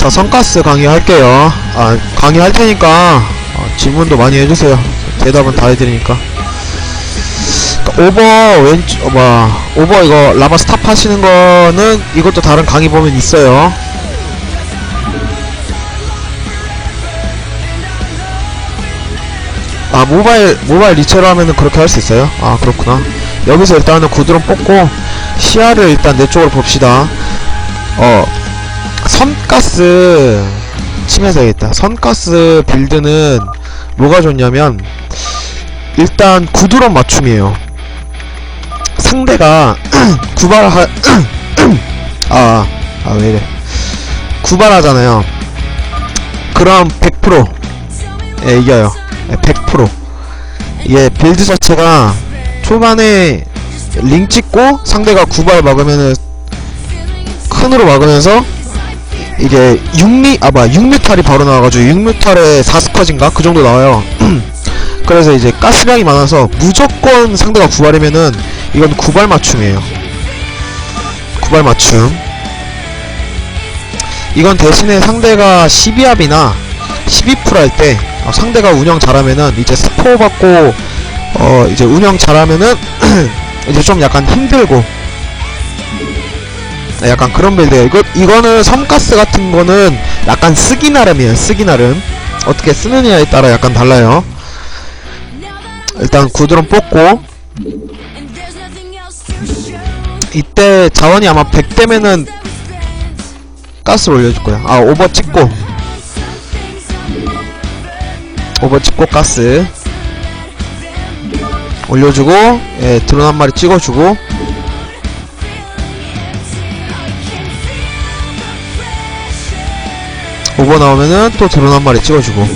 자 선가스 강의할게요. 아 강의할 테니까 어, 질문도 많이 해주세요. 대답은 다 해드리니까. 그러니까 오버 왼쪽 어, 뭐 오버 이거 라바 스탑 하시는 거는 이것도 다른 강의 보면 있어요. 아 모바일 모바일 리체로 하면은 그렇게 할 수 있어요? 아 그렇구나. 여기서 일단은 구드론 뽑고 시야를 일단 내 쪽으로 봅시다. 어 선가스 치면서 해야겠다. 선가스 빌드는 뭐가 좋냐면 일단 구드론 맞춤이에요. 상대가 구발하 아, 아 왜이래. 구발하잖아요. 그럼 100% 예, 이겨요. 예, 100% 이게 빌드 자체가 초반에 링 찍고 상대가 구발 막으면은 큰으로 막으면서 이게 6리 아마 6뮤탈이 바로 나와가지고 6뮤탈에 4스커진가? 그 정도 나와요. 그래서 이제 가스량이 많아서 무조건 상대가 구발이면은 이건 구발 맞춤이에요. 구발 맞춤. 이건 대신에 상대가 12합이나 12풀 할 때 상대가 운영 잘하면은 이제 스포 받고 어 이제 운영 잘하면은 이제 좀 약간 힘들고 네, 약간 그런 빌드예요. 이거 이거는 섬가스 같은 거는 약간 쓰기 나름이에요. 쓰기 나름 어떻게 쓰느냐에 따라 약간 달라요. 일단 구드론 뽑고 이때 자원이 아마 100대면은 가스를 올려줄 거야. 아 오버 찍고 오버 찍고 가스 올려주고 예 드론 한 마리 찍어주고 오버 나오면은 또 드론 한 마리 찍어주고.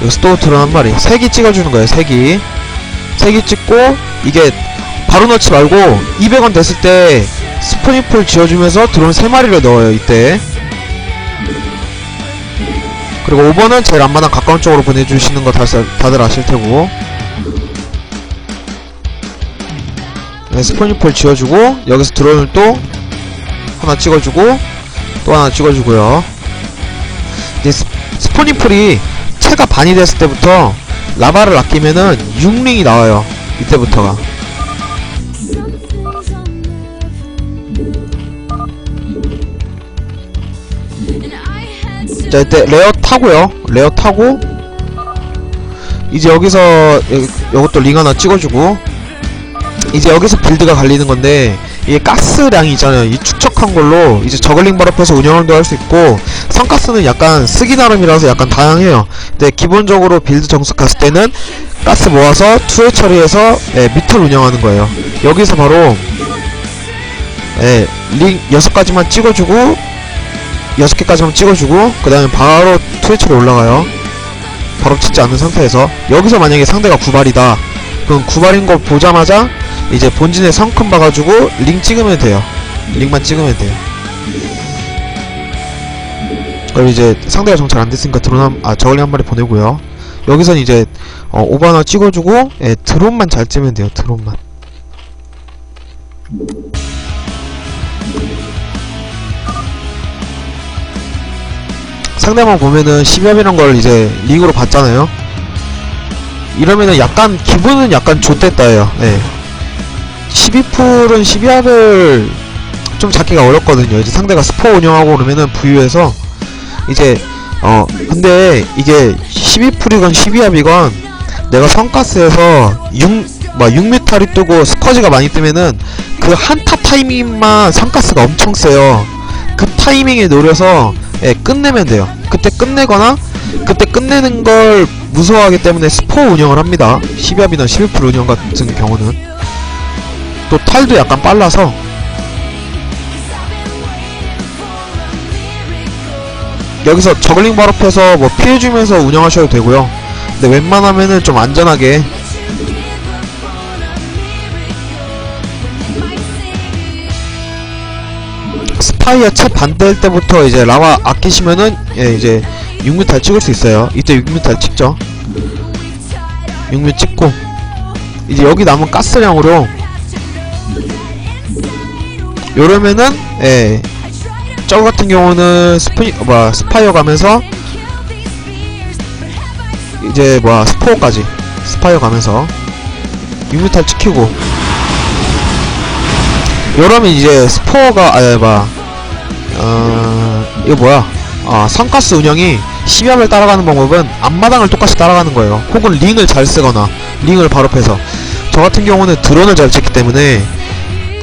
여기서 또 드론 한 마리. 세개 찍어주는 거예요 세개세 개 찍고 이게 바로 넣지 말고 200원 됐을 때 스프링풀 지어주면서 드론 3마리를 넣어요 이때. 그리고 5번은 제일 안마당 가까운 쪽으로 보내주시는 거 다들, 다들 아실 테고. 네, 스포니풀 지어주고 여기서 드론을 또 하나 찍어주고 또 하나 찍어주고요 스, 스포니풀이 채가 반이 됐을 때부터 라바를 아끼면은 6링이 나와요 이때부터가. 자 이때 레어 타고요. 레어 타고 이제 여기서 여, 요것도 링 하나 찍어주고 이제 여기서 빌드가 갈리는 건데 이게 가스량이 있잖아요. 이 축적한 걸로 이제 저글링 발업해서 운영도 할 수 있고 선가스는 약간 쓰기 나름이라서 약간 다양해요. 근데 기본적으로 빌드 정석 갔을 때는 가스 모아서 투회 처리해서 예, 밑을 운영하는 거예요. 여기서 바로 예, 링 6가지만 찍어주고 6개까지만 찍어주고 그 다음에 바로 투회 처리 올라가요. 바로 찍지 않는 상태에서. 여기서 만약에 상대가 구발이다. 그럼 구발인 거 보자마자 이제 본진에 성큼 봐가지고 링 찍으면 돼요. 링만 찍으면 돼요 그럼 이제 상대가 정찰 안 됐으니까 드론 한, 아 저글링 한 마리 보내고요. 여기선 이제 어, 오버 하나 찍어주고 예, 드론만 잘 찌면 돼요 드론만. 상대방 보면은 12합이란 걸 이제 링으로 봤잖아요. 이러면은 약간 기분은 약간 좆됐다예요. 예. 12풀은 12합을 좀 잡기가 어렵거든요. 이제 상대가 스포 운영하고 그러면은 부유해서 이제 어 근데 이게 12풀이건 12합이건 내가 성가스에서 6, 뭐 6뮤탈이 뜨고 스커지가 많이 뜨면은 그 한타 타이밍만 성가스가 엄청 세요. 그 타이밍에 노려서 예, 끝내면 돼요. 그때 끝내거나 그때 끝내는 걸 무서워하기 때문에 스포 운영을 합니다. 12합이나 11풀 운영 같은 경우는. 또 탈도 약간 빨라서 여기서 저글링 발업해서 뭐 피해 주면서 운영하셔도 되고요. 근데 웬만하면은 좀 안전하게. 스파이어 채 반대일 때부터 이제 라와 아끼시면은 예 이제 6뮤탈 찍을 수 있어요. 이때 6뮤탈 찍죠. 6뮤 찍고. 이제 여기 남은 가스량으로. 요러면은 예 저거 같은 경우는 스피 어, 뭐야 스파이어 가면서 이제 뭐야 스포어까지. 스파이어 가면서 유뮤탈 찍히고. 요러면 이제 스포어가 아니 뭐야 어 이거 뭐야? 아 상가스 운영이 10약을 따라가는 방법은 앞마당을 똑같이 따라가는 거예요. 혹은 링을 잘 쓰거나 링을 바로 패서. 저 같은 경우는 드론을 잘 찍기 때문에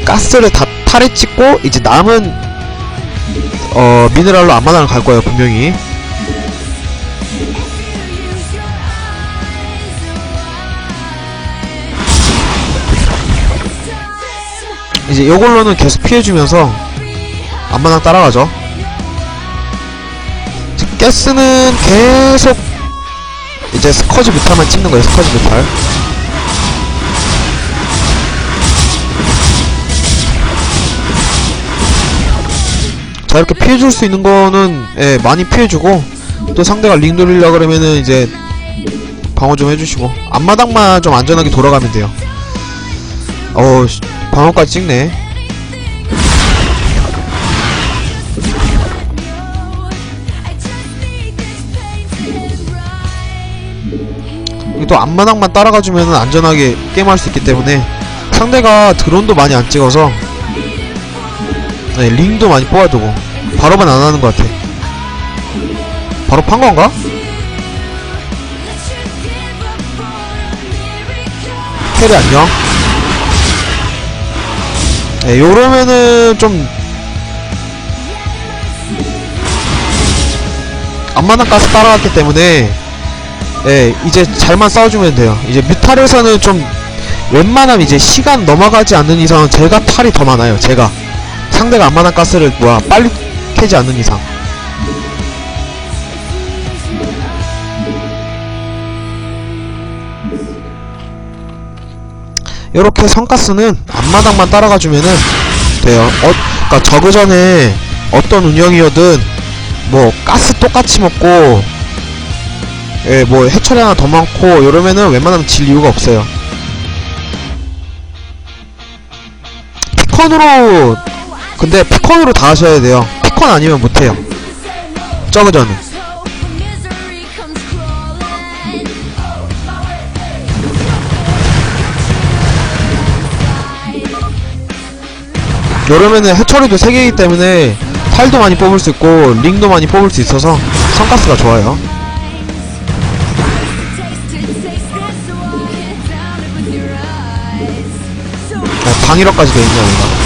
가스를 다 탈에 찍고 이제 남은 어 미네랄로 앞마당을 갈 거예요 분명히. 이제 요걸로는 계속 피해주면서 앞마당 따라가죠. 가스는 계속 이제 스커지 뮤탈만 찍는 거예요 스커지 뮤탈 자 이렇게 피해줄 수 있는 거는 예, 많이 피해주고 또 상대가 링 돌리려 그러면은 이제 방어 좀 해주시고 앞마당만 좀 안전하게 돌아가면 돼요. 어 씨, 방어까지 찍네. 또 앞마당만 따라가주면은 안전하게 게임할 수 있기 때문에 상대가 드론도 많이 안 찍어서 네, 링도 많이 뽑아두고. 바로만 안 하는 것 같아. 바로 판 건가? 캐리 안녕. 네, 요러면은 좀 앞마당 가스 따라갔기 때문에 예, 이제 잘만 싸워주면 돼요. 이제 뮤탈에서는 좀 웬만하면 이제 시간 넘어가지 않는 이상은 제가 탈이 더 많아요 제가 상대가 앞마당 가스를 뭐야 빨리 캐지 않는 이상. 요렇게 성가스는 앞마당만 따라가주면은 돼요. 어, 그니까 저그 전에 어떤 운영이어든 뭐 가스 똑같이 먹고 예, 뭐 해처리 하나 더 많고 이러면은 웬만하면 질 이유가 없어요. 피컨으로 근데 피컨으로 다 하셔야 돼요. 피컨 아니면 못해요. 저그전은. 이러면은 해처리도 3개이기 때문에 탈도 많이 뽑을 수 있고 링도 많이 뽑을 수 있어서 성가스가 좋아요. 아, 방위력까지 돼있냐 얘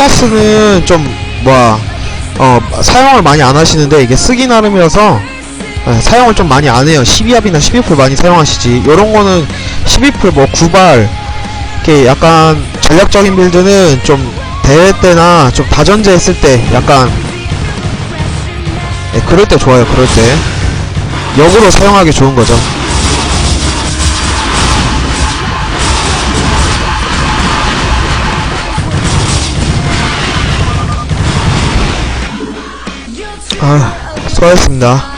가 네, 성가스는 좀 뭐야 어 사용을 많이 안 하시는데 이게 쓰기 나름이라서 네, 사용을 좀 많이 안 해요. 12합이나 12풀 많이 사용하시지. 요런 거는 12풀 뭐 구발 이렇게 약간 전략적인 빌드는 좀 대회 때나 좀 다전제 했을 때 약간 네, 그럴 때 좋아요 그럴 때. 역으로 사용하기 좋은 거죠 아 수고하셨습니다